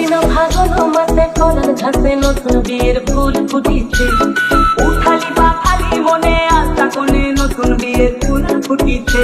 দিন ফাগুন মাসে ফলন ঘাসে নতুন বিয়ের ফুল ফুটিছে। উঠালি বা খালি মনে আশা কোনে নতুন বিয়ের ফুল ফুটিছে।